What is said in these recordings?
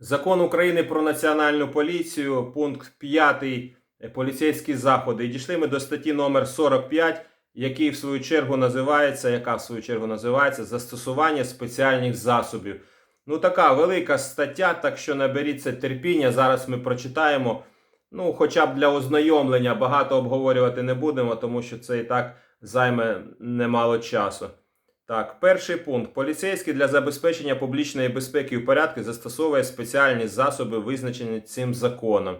Закон України про національну поліцію, пункт 5 поліцейські заходи. І дійшли ми до статті номер 45, який в свою чергу називається, яка в свою чергу називається застосування спеціальних засобів. Ну, така велика стаття, так що наберіться терпіння. Зараз ми прочитаємо. Ну, хоча б для ознайомлення багато обговорювати не будемо, тому що це і так займе немало часу. Так, перший пункт. Поліцейський для забезпечення публічної безпеки і порядку застосовує спеціальні засоби, визначені цим законом.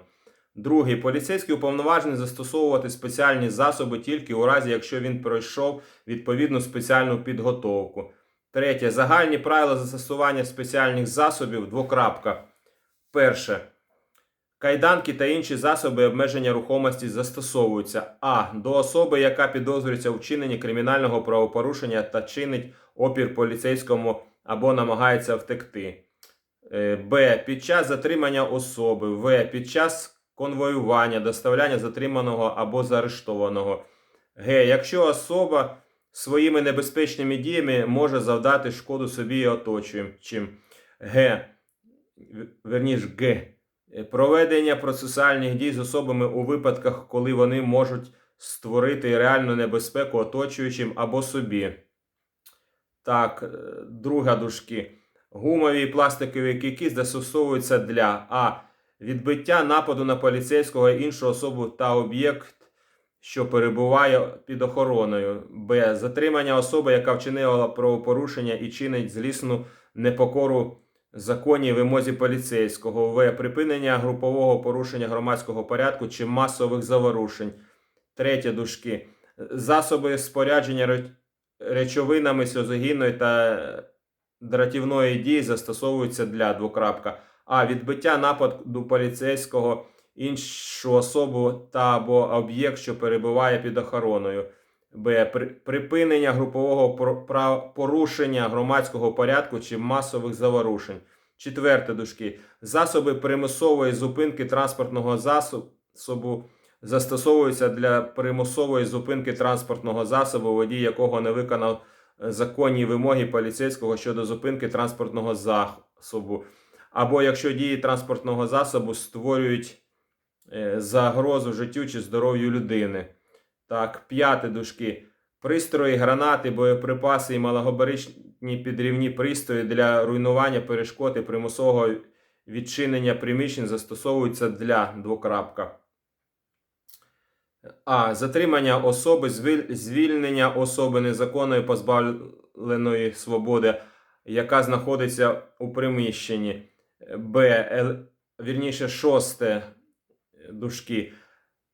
Другий. Поліцейський уповноважений застосовувати спеціальні засоби тільки у разі, якщо він пройшов відповідну спеціальну підготовку. Третє. Загальні правила застосування спеціальних засобів. Двокрапка. Перше. Кайданки та інші засоби обмеження рухомості застосовуються а. До особи, яка підозрюється у вчиненні кримінального правопорушення та чинить опір поліцейському або намагається втекти. Е, Б. Під час затримання особи. В. Під час конвоювання, доставляння затриманого або заарештованого. Г. Якщо особа своїми небезпечними діями може завдати шкоду собі і оточуючим. Г. Верніш Г. Е, Проведення процесуальних дій з особами у випадках, коли вони можуть створити реальну небезпеку оточуючим або собі. Так, е, друга дужки. Гумові і пластикові кійки застосовуються для А. Відбиття нападу на поліцейського іншу особу та об'єкт, що перебуває під охороною. Б. Затримання особи, яка вчинила правопорушення і чинить злісну непокору законній вимозі поліцейського. В. Припинення групового порушення громадського порядку чи масових заворушень. Третє дужки. Засоби спорядження речовинами сльозогінної та дратівної дії застосовуються для двокрапка. А. Відбиття нападу поліцейського іншу особу та або об'єкт, що перебуває під охороною. Б. Припинення групового пор- порушення громадського порядку чи масових заворушень. Четверте дужки. Засоби примусової зупинки транспортного засобу застосовуються для примусової зупинки транспортного засобу, водій якого не виконав е, законні вимоги поліцейського щодо зупинки транспортного засобу. Або якщо дії транспортного засобу створюють е, загрозу життю чи здоров'ю людини. Так, п'яте дужки. Пристрої, гранати, боєприпаси і малогабаричні підрівні пристрої для руйнування перешкод і примусового відчинення приміщень застосовуються для двокрапка. А. Затримання особи, звільнення особи незаконної позбавленої свободи, яка знаходиться у приміщенні. Б. Вірніше, шосте дужки.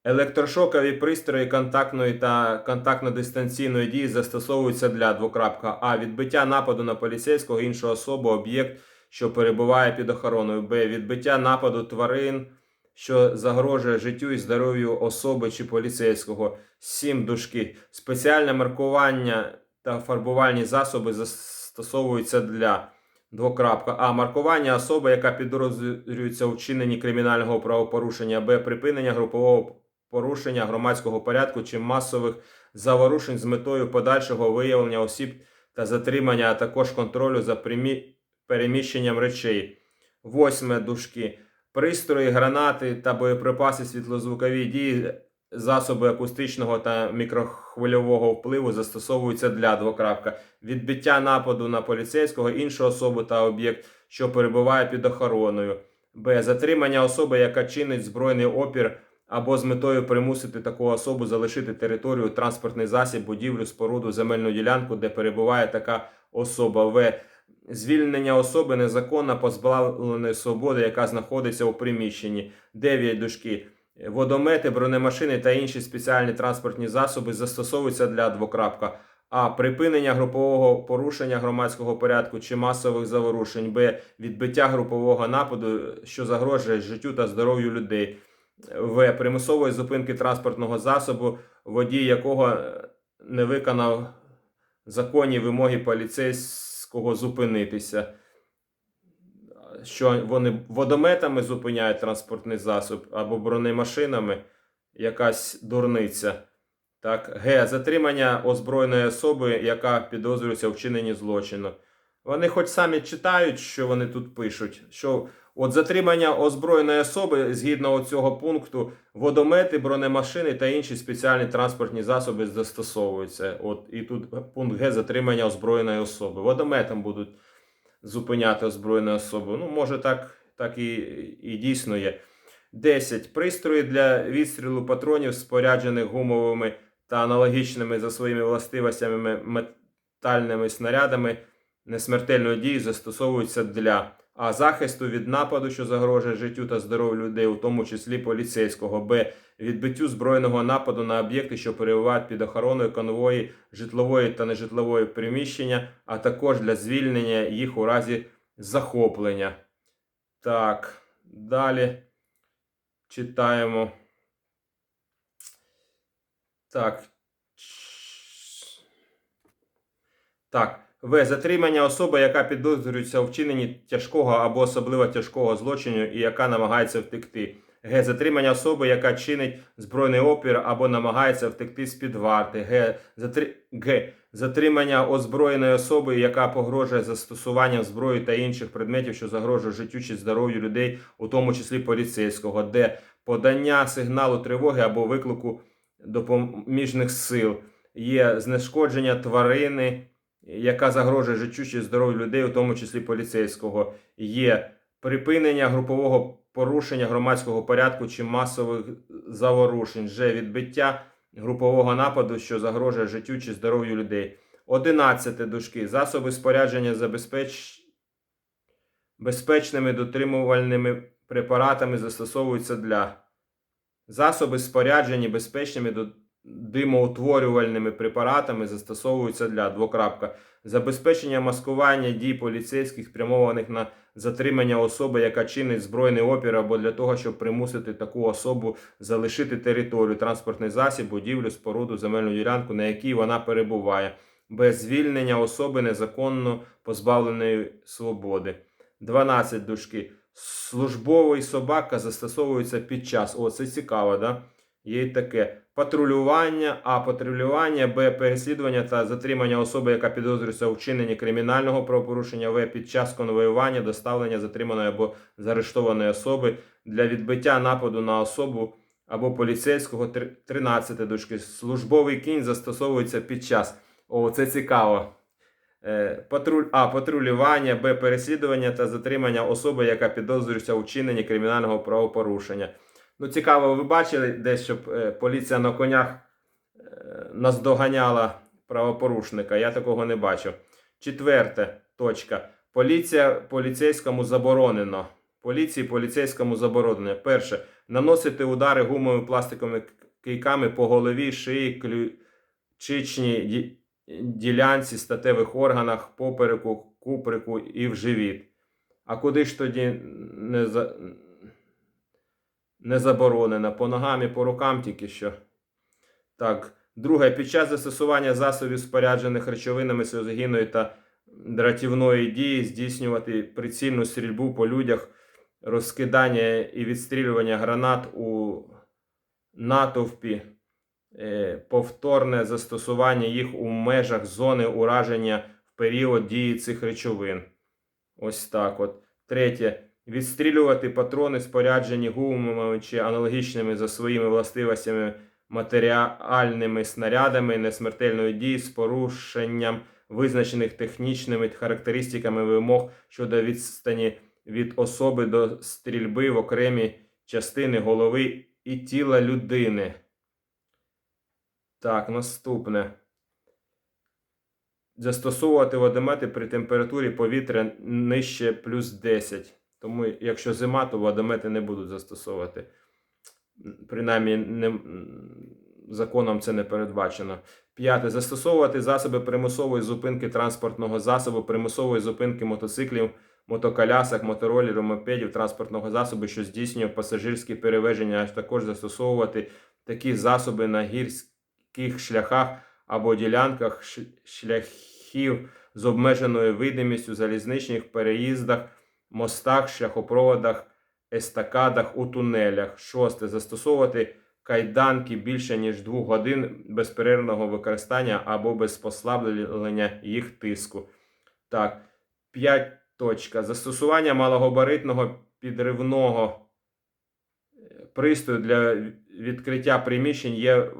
Електрошокові пристрої контактної та контактно-дистанційної дії застосовуються для двокрапка А. Відбиття нападу на поліцейського іншу особу, об'єкт, що перебуває під охороною. Б. Відбиття нападу тварин, що загрожує життю і здоров'ю особи чи поліцейського. 7 дужки. Спеціальне маркування та фарбувальні засоби застосовуються для Двокрапка. А. Маркування особи, яка підозрюється у вчиненні кримінального правопорушення. Б. Припинення групового порушення громадського порядку чи масових заворушень з метою подальшого виявлення осіб та затримання, а також контролю за примі- переміщенням речей. Восьме дужки. Пристрої, гранати та боєприпаси світлозвукові дії, засоби акустичного та мікрохвильового впливу застосовуються для двокрапка відбиття нападу на поліцейського, іншу особу та об'єкт, що перебуває під охороною. Б. Затримання особи, яка чинить збройний опір або з метою примусити таку особу залишити територію, транспортний засіб, будівлю, споруду, земельну ділянку, де перебуває така особа. В. Звільнення особи незаконно позбавленої свободи, яка знаходиться у приміщенні. 9 дужки. Водомети, бронемашини та інші спеціальні транспортні засоби застосовуються для двокрапка. А. Припинення групового порушення громадського порядку чи масових заворушень. Б. Відбиття групового нападу, що загрожує життю та здоров'ю людей. В. Примусової зупинки транспортного засобу, водій якого е, не виконав законні вимоги поліцейського зупинитися. Що вони водометами зупиняють транспортний засіб або бронемашинами якась дурниця. Так, Г. Затримання озброєної особи, яка підозрюється у вчиненні злочину. Вони хоч самі читають, що вони тут пишуть, що От затримання озброєної особи згідно цього пункту, водомети, бронемашини та інші спеціальні транспортні засоби застосовуються. От і тут пункт Г затримання озброєної особи. Водометом будуть зупиняти озброєну особу. Ну, може, так, так і, і дійсно є. 10. Пристрої для відстрілу патронів, споряджених гумовими та аналогічними за своїми властивостями метальними снарядами несмертельної дії застосовуються для а захисту від нападу, що загрожує життю та здоров'ю людей, у тому числі поліцейського, б. Відбиттю збройного нападу на об'єкти, що перебувають під охороною конвої житлової та нежитлової приміщення, а також для звільнення їх у разі захоплення. Так, далі читаємо. Так. Так. В. Затримання особи, яка підозрюється у вчиненні тяжкого або особливо тяжкого злочину і яка намагається втекти. Г. Затримання особи, яка чинить збройний опір або намагається втекти з-під варти. Г. Затри... Г. Затримання озброєної особи, яка погрожує застосуванням зброї та інших предметів, що загрожують життю чи здоров'ю людей, у тому числі поліцейського. Д. Подання сигналу тривоги або виклику допоміжних сил. Є знешкодження тварини яка загрожує життю чи здоров'ю людей, у тому числі поліцейського, є припинення групового порушення громадського порядку чи масових заворушень, Ж. відбиття групового нападу, що загрожує життю чи здоров'ю людей. 11 дужки. Засоби спорядження забезпеч... безпечними дотримувальними препаратами застосовуються для засоби споряджені безпечними до димоутворювальними препаратами застосовуються для двокрапка забезпечення маскування дій поліцейських, спрямованих на затримання особи, яка чинить збройний опір, або для того, щоб примусити таку особу залишити територію, транспортний засіб, будівлю, споруду, земельну ділянку, на якій вона перебуває, без звільнення особи незаконно позбавленої свободи. 12 дужки. Службовий собака застосовується під час. О, це цікаво, да? Є й таке патрулювання, а патрулювання, Б. Переслідування та затримання особи, яка підозрюється у вчиненні кримінального правопорушення, В. Під час конвоювання, доставлення затриманої або заарештованої особи для відбиття нападу на особу або поліцейського 13 дужки. Службовий кінь застосовується під час. О, це цікаво. Е, Патруль, а. Патрулювання, Б. Переслідування та затримання особи, яка підозрюється у вчиненні кримінального правопорушення. Ну, цікаво, ви бачили десь, щоб е, поліція на конях е, наздоганяла правопорушника. Я такого не бачив. Четверте точка. Поліція поліцейському заборонено. Поліції поліцейському заборонено. Перше. Наносити удари гумовими пластиковими кийками по голові, шиї, ключичній ділянці, статевих органах, попереку, куприку і в живіт. А куди ж тоді не за не заборонена. По ногам і по рукам тільки що. Так. Друге, під час застосування засобів, споряджених речовинами силозагінної та дратівної дії, здійснювати прицільну стрільбу по людях, розкидання і відстрілювання гранат у натовпі, е, повторне застосування їх у межах зони ураження в період дії цих речовин. Ось так от. Третє. Відстрілювати патрони, споряджені гумовими чи аналогічними за своїми властивостями матеріальними снарядами несмертельної дії з порушенням визначених технічними характеристиками вимог щодо відстані від особи до стрільби в окремі частини голови і тіла людини. Так, наступне. Застосовувати водомети при температурі повітря нижче плюс 10. Тому, якщо зима, то водомети не будуть застосовувати. Принаймні, не, законом це не передбачено. П'яте. Застосовувати засоби примусової зупинки транспортного засобу, примусової зупинки мотоциклів, мотоколясок, моторолерів, мопедів, транспортного засобу, що здійснює пасажирські перевезення, а також застосовувати такі засоби на гірських шляхах або ділянках шляхів з обмеженою видимістю, залізничних переїздах мостах, шляхопроводах, естакадах у тунелях. Шосте. Застосовувати кайданки більше ніж 2 годин безперервного використання або без послаблення їх тиску. Так, 5. точка. Застосування малогабаритного підривного е, пристрою для відкриття приміщень є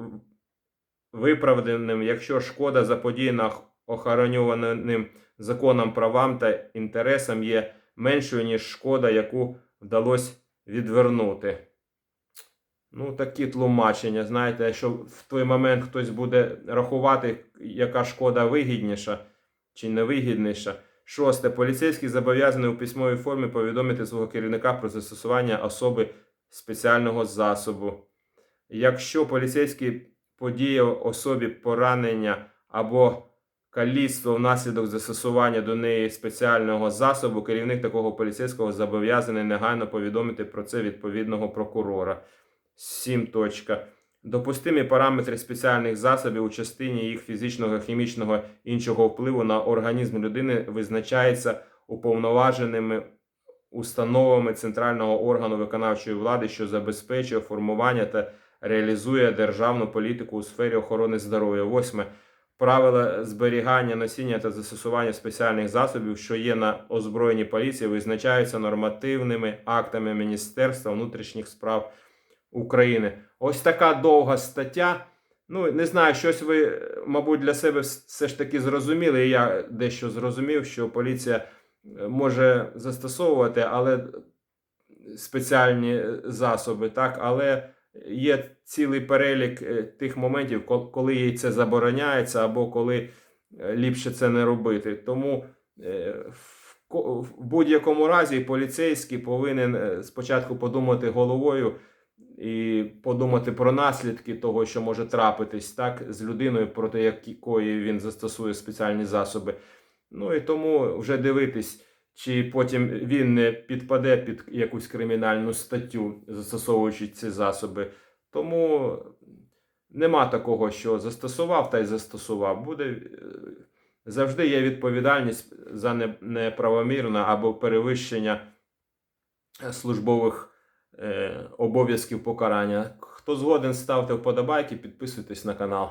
виправданим, якщо шкода заподіяна охоронюваним законом правам та інтересам є меншою, ніж шкода, яку вдалося відвернути. Ну, такі тлумачення. Знаєте, якщо в той момент хтось буде рахувати, яка шкода вигідніша чи невигідніша. Шосте. Поліцейський зобов'язаний у письмовій формі повідомити свого керівника про застосування особи спеціального засобу. Якщо поліцейський подіяв особі поранення або каліцтво внаслідок застосування до неї спеціального засобу, керівник такого поліцейського зобов'язаний негайно повідомити про це відповідного прокурора. 7. Точка. Допустимі параметри спеціальних засобів у частині їх фізичного, хімічного іншого впливу на організм людини визначається уповноваженими установами центрального органу виконавчої влади, що забезпечує формування та реалізує державну політику у сфері охорони здоров'я. 8. Правила зберігання, носіння та застосування спеціальних засобів, що є на озброєнні поліції, визначаються нормативними актами Міністерства внутрішніх справ України. Ось така довга стаття. Ну, не знаю, щось ви, мабуть, для себе все ж таки зрозуміли. і Я дещо зрозумів, що поліція е, може застосовувати, але спеціальні засоби, так, але є цілий перелік е, тих моментів, коли їй це забороняється, або коли е, ліпше це не робити. Тому е, в будь-якому разі поліцейський повинен спочатку подумати головою і подумати про наслідки того, що може трапитись так, з людиною, проти якої він застосує спеціальні засоби. Ну і тому вже дивитись, чи потім він не підпаде під якусь кримінальну статтю, застосовуючи ці засоби. Тому нема такого, що застосував та й застосував. Буде е, завжди є відповідальність за неправомірне або перевищення е, службових е, обов'язків покарання. Хто згоден, ставте вподобайки, підписуйтесь на канал.